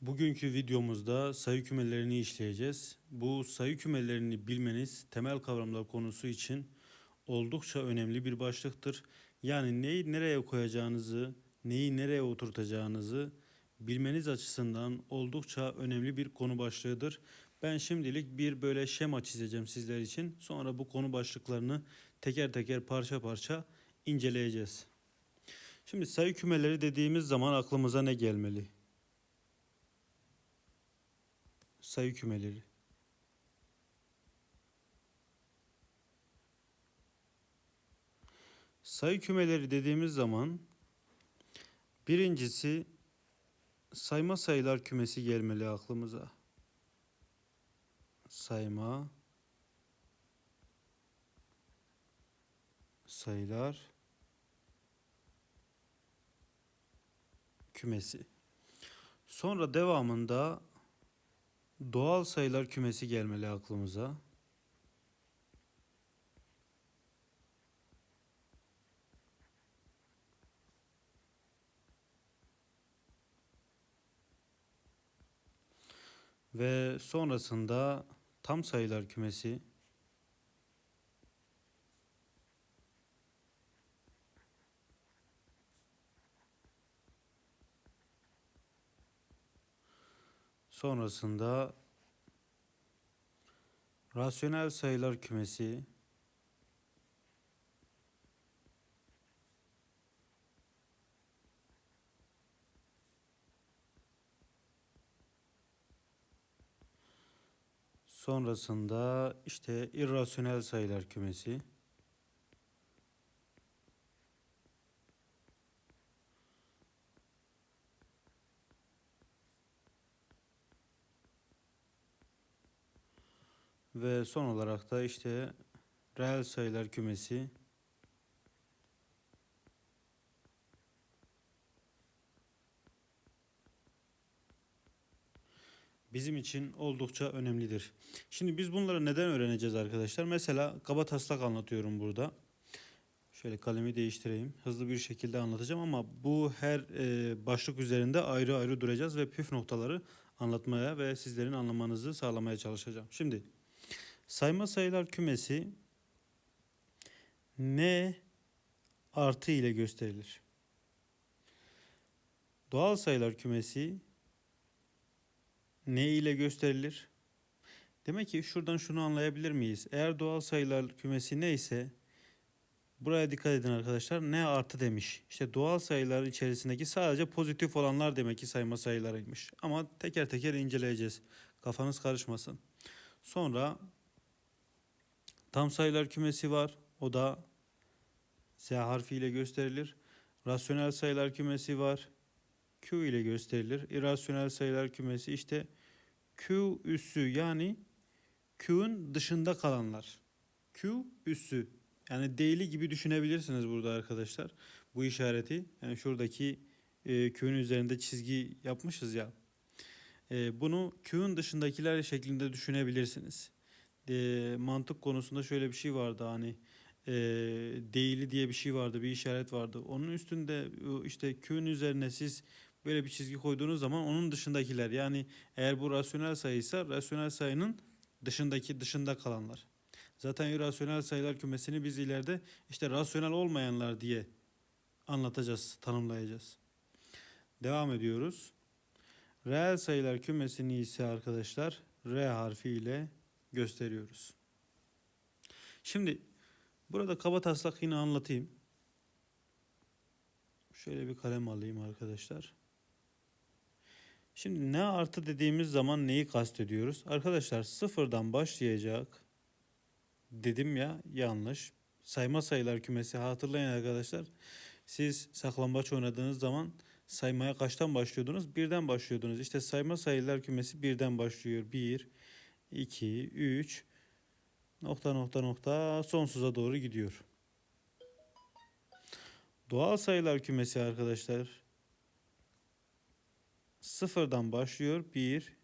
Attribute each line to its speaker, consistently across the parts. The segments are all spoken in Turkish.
Speaker 1: Bugünkü videomuzda sayı kümelerini işleyeceğiz. Bu sayı kümelerini bilmeniz temel kavramlar konusu için oldukça önemli bir başlıktır. Yani neyi nereye koyacağınızı, neyi nereye oturtacağınızı bilmeniz açısından oldukça önemli bir konu başlığıdır. Ben şimdilik bir böyle şema çizeceğim sizler için. Sonra bu konu başlıklarını teker teker parça parça inceleyeceğiz. Şimdi sayı kümeleri dediğimiz zaman aklımıza ne gelmeli? Sayı kümeleri. Sayı kümeleri dediğimiz zaman birincisi sayma sayılar kümesi gelmeli aklımıza. Sayma sayılar kümesi. Sonra devamında Doğal sayılar kümesi gelmeli aklımıza. Ve sonrasında tam sayılar kümesi sonrasında Rasyonel sayılar kümesi sonrasında işte irrasyonel sayılar kümesi Ve son olarak da işte reel sayılar kümesi bizim için oldukça önemlidir. Şimdi biz bunları neden öğreneceğiz arkadaşlar? Mesela kaba taslak anlatıyorum burada. Şöyle kalemi değiştireyim. Hızlı bir şekilde anlatacağım ama bu her e, başlık üzerinde ayrı ayrı duracağız ve püf noktaları anlatmaya ve sizlerin anlamanızı sağlamaya çalışacağım. Şimdi Sayma sayılar kümesi n artı ile gösterilir. Doğal sayılar kümesi n ile gösterilir. Demek ki şuradan şunu anlayabilir miyiz? Eğer doğal sayılar kümesi neyse buraya dikkat edin arkadaşlar. n artı demiş. İşte doğal sayılar içerisindeki sadece pozitif olanlar demek ki sayma sayılarıymış. Ama teker teker inceleyeceğiz. Kafanız karışmasın. Sonra Tam sayılar kümesi var. O da Z harfi ile gösterilir. Rasyonel sayılar kümesi var. Q ile gösterilir. İrasyonel sayılar kümesi işte Q üssü yani Q'un dışında kalanlar. Q üssü yani değili gibi düşünebilirsiniz burada arkadaşlar. Bu işareti yani şuradaki e, Q'nun üzerinde çizgi yapmışız ya. E, bunu Q'un dışındakiler şeklinde düşünebilirsiniz e, mantık konusunda şöyle bir şey vardı hani e, değili diye bir şey vardı bir işaret vardı. Onun üstünde işte Q'nun üzerine siz böyle bir çizgi koyduğunuz zaman onun dışındakiler yani eğer bu rasyonel sayıysa rasyonel sayının dışındaki dışında kalanlar. Zaten irrasyonel sayılar kümesini biz ileride işte rasyonel olmayanlar diye anlatacağız, tanımlayacağız. Devam ediyoruz. Reel sayılar kümesini ise arkadaşlar R harfi ile gösteriyoruz. Şimdi burada kaba taslak yine anlatayım. Şöyle bir kalem alayım arkadaşlar. Şimdi ne artı dediğimiz zaman neyi kastediyoruz? Arkadaşlar sıfırdan başlayacak dedim ya yanlış. Sayma sayılar kümesi hatırlayın arkadaşlar. Siz saklambaç oynadığınız zaman saymaya kaçtan başlıyordunuz? Birden başlıyordunuz. İşte sayma sayılar kümesi birden başlıyor. Bir, 2, 3 nokta nokta nokta sonsuza doğru gidiyor. Doğal sayılar kümesi arkadaşlar sıfırdan başlıyor. 1,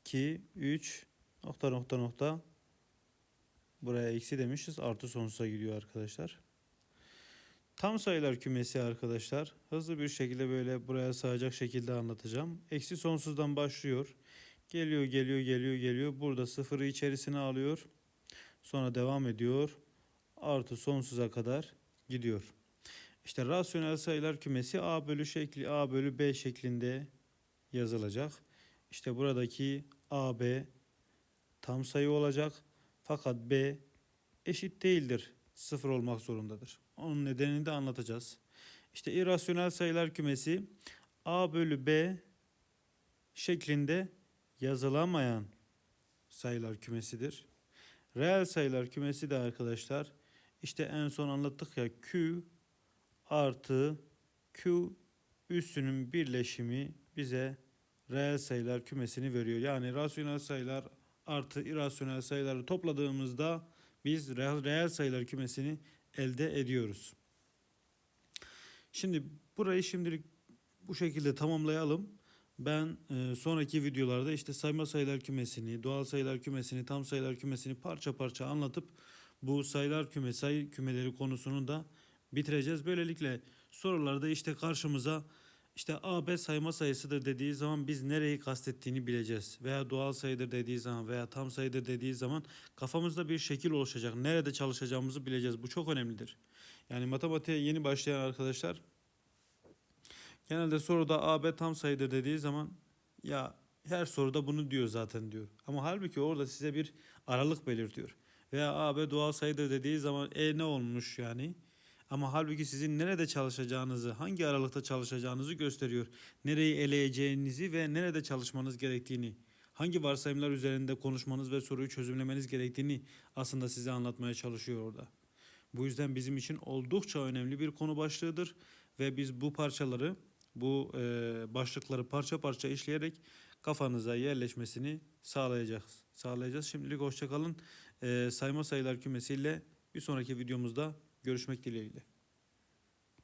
Speaker 1: 2, 3 nokta nokta nokta buraya eksi demişiz. Artı sonsuza gidiyor arkadaşlar. Tam sayılar kümesi arkadaşlar. Hızlı bir şekilde böyle buraya sığacak şekilde anlatacağım. Eksi sonsuzdan başlıyor. Geliyor, geliyor, geliyor, geliyor. Burada sıfırı içerisine alıyor. Sonra devam ediyor. Artı sonsuza kadar gidiyor. İşte rasyonel sayılar kümesi A bölü şekli A bölü B şeklinde yazılacak. İşte buradaki AB tam sayı olacak. Fakat B eşit değildir. Sıfır olmak zorundadır. Onun nedenini de anlatacağız. İşte irrasyonel sayılar kümesi A bölü B şeklinde yazılamayan sayılar kümesidir. Reel sayılar kümesi de arkadaşlar işte en son anlattık ya Q artı Q üssünün birleşimi bize reel sayılar kümesini veriyor. Yani rasyonel sayılar artı irrasyonel sayıları topladığımızda biz reel, reel sayılar kümesini elde ediyoruz. Şimdi burayı şimdilik bu şekilde tamamlayalım. Ben e, sonraki videolarda işte sayma sayılar kümesini, doğal sayılar kümesini, tam sayılar kümesini parça parça anlatıp bu sayılar küme, sayı kümeleri konusunu da bitireceğiz. Böylelikle sorularda işte karşımıza işte AB sayma sayısıdır dediği zaman biz nereyi kastettiğini bileceğiz. Veya doğal sayıdır dediği zaman veya tam sayıdır dediği zaman kafamızda bir şekil oluşacak. Nerede çalışacağımızı bileceğiz. Bu çok önemlidir. Yani matematiğe yeni başlayan arkadaşlar genelde soruda AB tam sayıdır dediği zaman ya her soruda bunu diyor zaten diyor. Ama halbuki orada size bir aralık belirtiyor. Veya AB doğal sayıdır dediği zaman e ne olmuş yani? Ama halbuki sizin nerede çalışacağınızı, hangi aralıkta çalışacağınızı gösteriyor. Nereyi eleyeceğinizi ve nerede çalışmanız gerektiğini, hangi varsayımlar üzerinde konuşmanız ve soruyu çözümlemeniz gerektiğini aslında size anlatmaya çalışıyor orada. Bu yüzden bizim için oldukça önemli bir konu başlığıdır ve biz bu parçaları, bu e, başlıkları parça parça işleyerek kafanıza yerleşmesini sağlayacağız. Sağlayacağız. Şimdilik hoşçakalın. E, sayma sayılar kümesiyle bir sonraki videomuzda görüşmek dileğiyle.